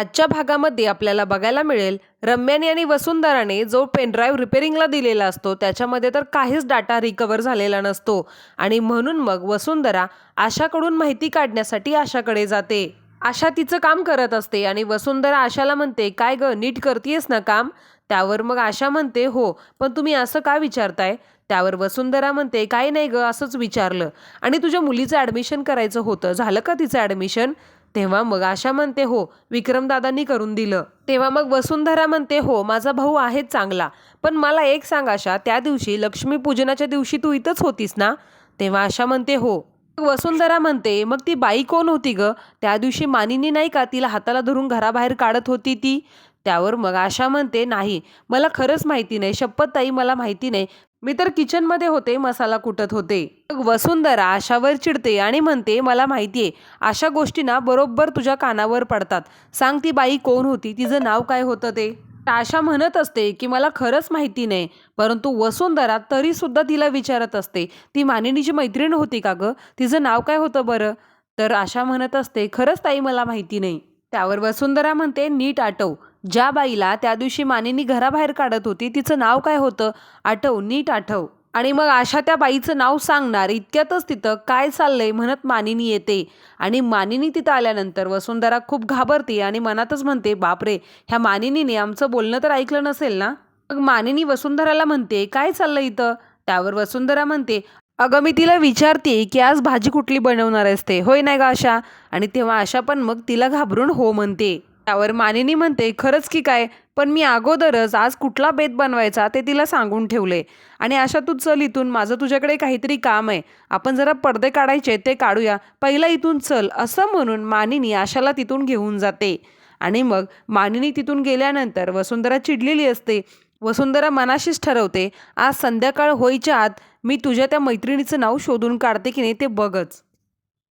आजच्या भागामध्ये आपल्याला बघायला मिळेल रम्याने आणि वसुंधराने जो पेनड्राईव्ह रिपेरिंगला दिलेला असतो त्याच्यामध्ये तर काहीच डाटा रिकवर झालेला नसतो. आणि म्हणून मग वसुंधरा आशाकडून माहिती काढण्यासाठी आशाकडे जाते. आशा तिचं काम करत असते आणि वसुंधरा आशाला म्हणते काय ग नीट करतेयस ना काम? त्यावर मग आशा म्हणते हो पण तुम्ही असं का विचारताय? त्यावर वसुंधरा म्हणते काही नाही ग असंच विचारलं. आणि तुझ्या मुलीचं ॲडमिशन करायचं होतं झालं का तिचं ॲडमिशन? तेव्हा मग आशा म्हणते हो विक्रमदादांनी करून दिलं. तेव्हा मग वसुंधरा म्हणते हो माझा भाऊ आहेच चांगला पण मला एक सांग आशा त्या दिवशी लक्ष्मीपूजनाच्या दिवशी तू इथंच होतीस ना? तेव्हा आशा म्हणते हो. वसुंधरा म्हणते मग ती बाई कोण होती ग? त्या दिवशी मानिनी नाही का तिला हाताला धरून घराबाहेर काढत होती ती? त्यावर मग आशा म्हणते नाही मला खरंच माहिती नाही. शपथ ताई मला माहिती नाही. मी तर किचनमध्ये होते मसाला कुटत होते. मग वसुंधरा आशावर चिडते आणि म्हणते मला माहितीये अशा गोष्टी ना बरोबर तुझ्या कानावर पडतात. सांग ती बाई कोण होती? तिचं नाव काय होतं ते? आशा म्हणत असते की मला खरंच माहिती नाही. परंतु वसुंधरा तरी सुद्धा तिला विचारत असते ती मानिनीची मैत्रीण होती का ग? तिचं नाव काय होतं बरं? तर आशा म्हणत असते खरंच ताई मला माहिती नाही. त्यावर वसुंधरा म्हणते नीट आठव ज्या बाईला त्या दिवशी मानिनी घराबाहेर काढत होती तिचं नाव काय होतं? आठव नीट आठव. आणि मग आशा त्या बाईचं नाव सांगणार इतक्यातच तिथं काय चाललंय म्हणत मानिनी येते. आणि मानिनी तिथं आल्यानंतर वसुंधरा खूप घाबरते आणि मनातच म्हणते बापरे ह्या मानिनीने आमचं बोलणं तर ऐकलं नसेल ना? मग मानिनी वसुंधराला म्हणते काय चाललंय इथं? त्यावर वसुंधरा म्हणते अगं मी तिला विचारते की आज भाजी कुठली बनवणार असते होय नाही का आशा आणि तेव्हा आशा पण मग तिला घाबरून हो म्हणते. त्यावर मानिनी म्हणते खरंच की काय? पण मी अगोदरच आज कुठला बेत बनवायचा ते तिला सांगून ठेवले. आणि अशा तू चल इथून माझं तुझ्याकडे काहीतरी काम आहे. आपण जरा पडदे काढायचे ते काढूया. पहिला इथून चल असं म्हणून मानिनी आशाला तिथून घेऊन जाते. आणि मग मानिनी तिथून गेल्यानंतर वसुंधरा चिडलेली असते. वसुंधरा मनाशीच ठरवते आज संध्याकाळ होईच्या आत मी तुझ्या त्या मैत्रिणीचं नाव शोधून काढते की नाही ते बघच.